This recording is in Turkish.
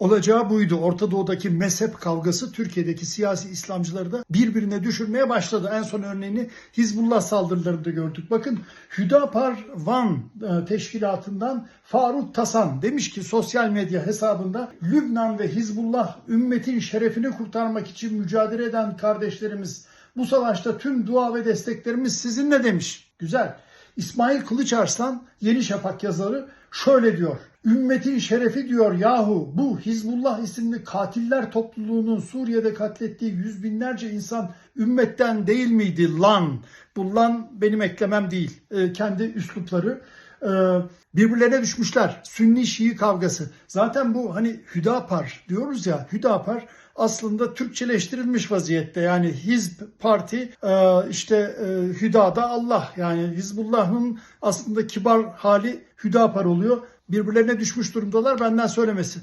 Olacağı buydu. Orta Doğu'daki mezhep kavgası Türkiye'deki siyasi İslamcıları da birbirine düşürmeye başladı. En son örneğini Hizbullah saldırılarında gördük. Bakın Hüdapar Van e, teşkilatından Faruk Tasan demiş ki sosyal medya hesabında Lübnan ve Hizbullah ümmetin şerefini kurtarmak için mücadele eden kardeşlerimiz bu savaşta tüm dua ve desteklerimiz sizinle demiş. Güzel. İsmail Kılıçarslan Yeni Şafak yazarı şöyle diyor. Ümmetin şerefi diyor yahu bu Hizbullah isimli katiller topluluğunun Suriye'de katlettiği yüz binlerce insan ümmetten değil miydi lan? Bu lan benim eklemem değil. Ee, kendi üslupları. Ee, birbirlerine düşmüşler. Sünni Şii kavgası. Zaten bu hani Hüdapar diyoruz ya Hüdapar aslında Türkçeleştirilmiş vaziyette. Yani Hizb Parti e, işte e, Hüda'da Allah yani Hizbullah'ın aslında kibar hali Hüdapar oluyor. Birbirlerine düşmüş durumdalar benden söylemesi.